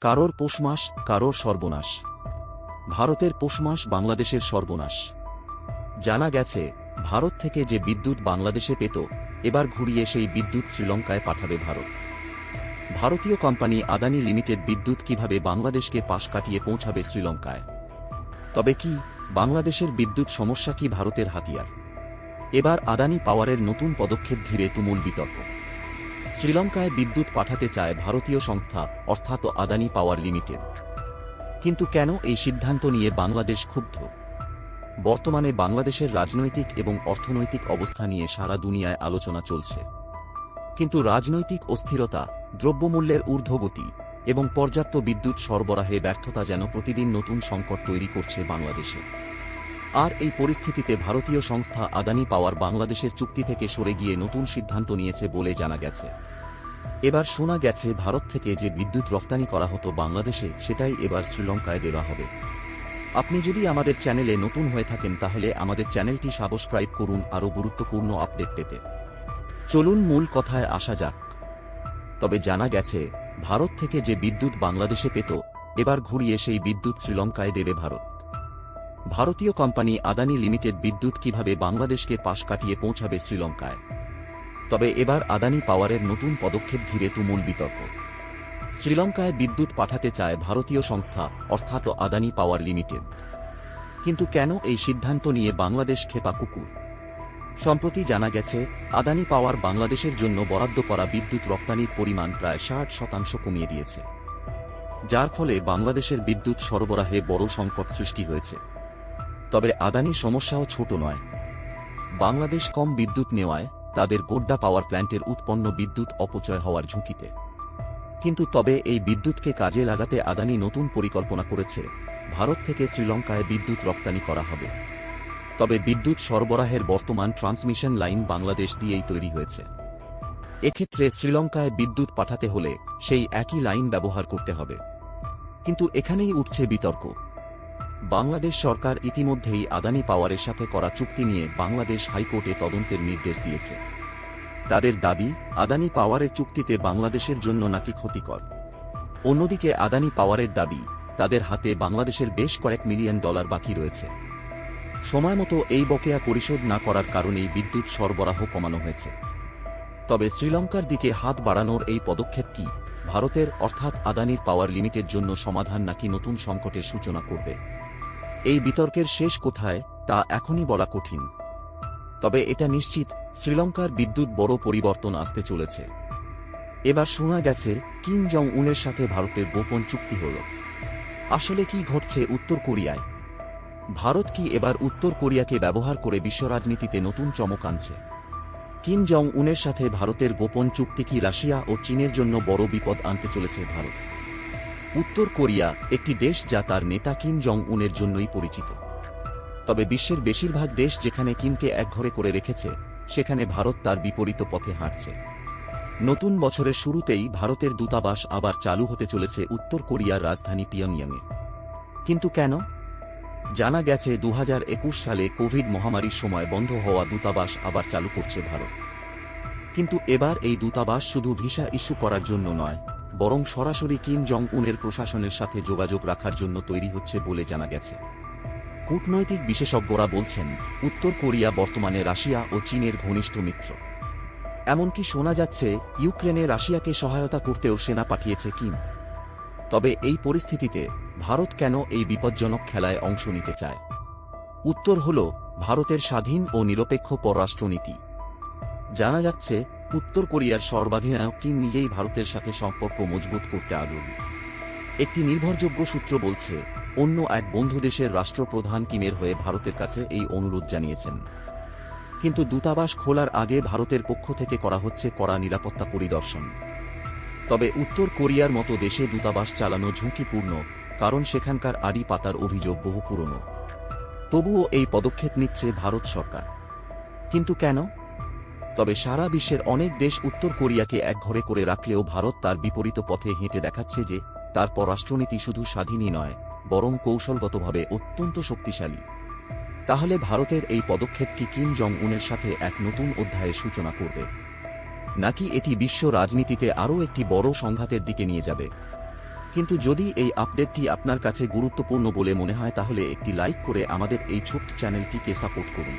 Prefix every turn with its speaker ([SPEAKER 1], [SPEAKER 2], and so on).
[SPEAKER 1] কারোর পৌষ মাস, কারোর সর্বনাশ। ভারতের পৌষ মাস বাংলাদেশের সর্বনাশ। জানা গেছে, ভারত থেকে যে বিদ্যুৎ বাংলাদেশে পেত, এবার ঘুরিয়ে সেই বিদ্যুৎ শ্রীলঙ্কায় পাঠাবে ভারত। ভারতীয় কোম্পানি আদানি লিমিটেড বিদ্যুৎ কীভাবে বাংলাদেশকে পাশ কাটিয়ে পৌঁছাবে শ্রীলঙ্কায়? তবে কি, বাংলাদেশের বিদ্যুৎ সমস্যা কি ভারতের হাতিয়ার? এবার আদানি পাওয়ারের নতুন পদক্ষেপ ঘিরে তুমুল বিতর্ক। শ্রীলঙ্কায় বিদ্যুৎ পাঠাতে চায় ভারতীয় সংস্থা, অর্থাৎ আদানি পাওয়ার লিমিটেড। কিন্তু কেন এই সিদ্ধান্ত নিয়ে বাংলাদেশ ক্ষুব্ধ? বর্তমানে বাংলাদেশের রাজনৈতিক এবং অর্থনৈতিক অবস্থা নিয়ে সারা দুনিয়ায় আলোচনা চলছে। কিন্তু রাজনৈতিক অস্থিরতা, দ্রব্যমূল্যের ঊর্ধ্বগতি এবং পর্যাপ্ত বিদ্যুৎ সরবরাহে ব্যর্থতা যেন প্রতিদিন নতুন সংকট তৈরি করছে বাংলাদেশে। আর এই পরিস্থিতিতে ভারতীয় সংস্থা আদানি পাওয়ার বাংলাদেশের চুক্তি থেকে সরে গিয়ে নতুন সিদ্ধান্ত নিয়েছে বলে জানা গেছে। এবার শোনা গেছে, ভারত থেকে যে বিদ্যুৎ রফতানি করা হতো বাংলাদেশে, সেটাই এবার শ্রীলঙ্কায় দেওয়া হবে। আপনি যদি আমাদের চ্যানেলে নতুন হয়ে থাকেন, তাহলে আমাদের চ্যানেলটি সাবস্ক্রাইব করুন আরও গুরুত্বপূর্ণ আপডেট পেতে। চলুন মূল কথায় আসা যাক। তবে জানা গেছে, ভারত থেকে যে বিদ্যুৎ বাংলাদেশে পেত, এবার ঘুরিয়ে সেই বিদ্যুৎ শ্রীলঙ্কায় দেবে ভারত। ভারতীয় কোম্পানি আদানি লিমিটেড বিদ্যুৎ কীভাবে বাংলাদেশকে পাশ কাটিয়ে পৌঁছাবে শ্রীলঙ্কায়? তবে এবার আদানি পাওয়ারের নতুন পদক্ষেপ ঘিরে তুমুল বিতর্ক। শ্রীলঙ্কায় বিদ্যুৎ পাঠাতে চায় ভারতীয় সংস্থা, অর্থাৎ আদানি পাওয়ার লিমিটেড। কিন্তু কেন এই সিদ্ধান্ত নিয়ে বাংলাদেশ খেপা কুকুর? সম্প্রতি জানা গেছে, আদানি পাওয়ার বাংলাদেশের জন্য বরাদ্দ করা বিদ্যুৎ রপ্তানির পরিমাণ প্রায় ষাট শতাংশ কমিয়ে দিয়েছে। যার ফলে বাংলাদেশের বিদ্যুৎ সরবরাহে বড় সংকট সৃষ্টি হয়েছে। তবে আদানি সমস্যাও ছোট নয়। বাংলাদেশ কম বিদ্যুৎ নেওয়ায় তাদের গোড্ডা পাওয়ার প্ল্যান্টের উৎপন্ন বিদ্যুৎ অপচয় হওয়ার ঝুঁকিতে। কিন্তু তবে এই বিদ্যুৎকে কাজে লাগাতে আদানি নতুন পরিকল্পনা করেছে। ভারত থেকে শ্রীলঙ্কায় বিদ্যুৎ রপ্তানি করা হবে। তবে বিদ্যুৎ সরবরাহের বর্তমান ট্রান্সমিশন লাইন বাংলাদেশ দিয়েই তৈরি হয়েছে। এক্ষেত্রে শ্রীলঙ্কায় বিদ্যুৎ পাঠাতে হলে সেই একই লাইন ব্যবহার করতে হবে। কিন্তু এখানেই উঠছে বিতর্ক। বাংলাদেশ সরকার ইতিমধ্যেই আদানি পাওয়ারের সাথে করা চুক্তি নিয়ে বাংলাদেশ হাইকোর্টে তদন্তের নির্দেশ দিয়েছে। তাদের দাবি, আদানি পাওয়ারের চুক্তিতে বাংলাদেশের জন্য নাকি ক্ষতিকর। অন্যদিকে আদানি পাওয়ারের দাবি, তাদের হাতে বাংলাদেশের বেশ কয়েক মিলিয়ন ডলার বাকি রয়েছে। সময়মতো এই বকেয়া পরিশোধ না করার কারণেই বিদ্যুৎ সরবরাহ কমানো হয়েছে। তবে শ্রীলঙ্কার দিকে হাত বাড়ানোর এই পদক্ষেপ কি, ভারতের অর্থাৎ আদানির পাওয়ার লিমিটের জন্য সমাধান নাকি নতুন সংকটের সূচনা করবে? এই বিতর্কের শেষ কোথায়, তা এখনই বলা কঠিন। তবে এটা নিশ্চিত, শ্রীলঙ্কার বিদ্যুৎ বড় পরিবর্তন আসতে চলেছে। এবার শোনা গেছে, কিম জং উনের সাথে ভারতের গোপন চুক্তি হল। আসলে কি ঘটছে উত্তর কোরিয়ায়? ভারত কি এবার উত্তর কোরিয়াকে ব্যবহার করে বিশ্ব রাজনীতিতে নতুন চমক আনছে? কিম জং উনের সাথে ভারতের গোপন চুক্তি কি রাশিয়া ও চীনের জন্য বড় বিপদ আনতে চলেছে ভারত? উত্তর কোরিয়া একটি দেশ যা তার নেতা কিম জং উনের জন্যই পরিচিত। তবে বিশ্বের বেশিরভাগ দেশ যেখানে কিমকে একঘরে করে রেখেছে, সেখানে ভারত তার বিপরীত পথে হাঁটছে। নতুন বছরের শুরুতেই ভারতের দূতাবাস আবার চালু হতে চলেছে উত্তর কোরিয়ার রাজধানী পিয়ংইয়াংয়ে। কিন্তু কেন? জানা গেছে দু হাজার একুশ সালে কোভিড মহামারীর সময় বন্ধ হওয়া দূতাবাস আবার চালু করছে ভারত। কিন্তু এবার এই দূতাবাস শুধু ভিসা ইস্যু করার জন্য নয় বরং সরাসরি কিম জং উনের প্রশাসনের সাথে যোগাযোগ রাখার জন্য তৈরি হচ্ছে বলে জানা গেছে। কূটনৈতিক বিশেষজ্ঞরা বলছেন, উত্তর কোরিয়া বর্তমানে রাশিয়া ও চীনের ঘনিষ্ঠ মিত্র। এমনকি শোনা যাচ্ছে, ইউক্রেনে রাশিয়াকে সহায়তা করতেও সেনা পাঠিয়েছে কিম। তবে এই পরিস্থিতিতে ভারত কেন এই বিপজ্জনক খেলায় অংশ নিতে চায়? উত্তর হল, ভারতের স্বাধীন ও নিরপেক্ষ পররাষ্ট্রনীতি। জানা যাচ্ছে উত্তর কোরিয়ার সর্বাধিনায়ক কিম নিজেই ভারতের সাথে সম্পর্ক মজবুত করতে আগ্রহী। একটি নির্ভরযোগ্য সূত্র বলছে, অন্য এক বন্ধু দেশের রাষ্ট্রপ্রধান কিমের হয়ে ভারতের কাছে এই অনুরোধ জানিয়েছেন। কিন্তু দূতাবাস খোলার আগে ভারতের পক্ষ থেকে করা হচ্ছে কড়া নিরাপত্তা পরিদর্শন। তবে উত্তর কোরিয়ার মতো দেশে দূতাবাস চালানো ঝুঁকিপূর্ণ, কারণ সেখানকার আড়ি পাতার অভিযোগ বহু পুরনো। তবুও এই পদক্ষেপ নিচ্ছে ভারত সরকার। কিন্তু কেন? তবে সারা বিশ্বের অনেক দেশ উত্তর কোরিয়াকে একঘরে করে রাখলেও ভারত তার বিপরীত পথে হেঁটে দেখাচ্ছে যে, তার পররাষ্ট্রনীতি শুধু স্বাধীনই নয়, বরং কৌশলগতভাবে অত্যন্ত শক্তিশালী। তাহলে ভারতের এই পদক্ষেপ কি কিম জং উনের সাথে এক নতুন অধ্যায়ের সূচনা করবে? নাকি এটি বিশ্ব রাজনীতিতে আরও একটি বড় সংঘাতের দিকে নিয়ে যাবে? কিন্তু যদি এই আপডেটটি আপনার কাছে গুরুত্বপূর্ণ বলে মনে হয়, তাহলে একটি লাইক করে আমাদের এই ছোট্ট চ্যানেলটিকে সাপোর্ট করুন।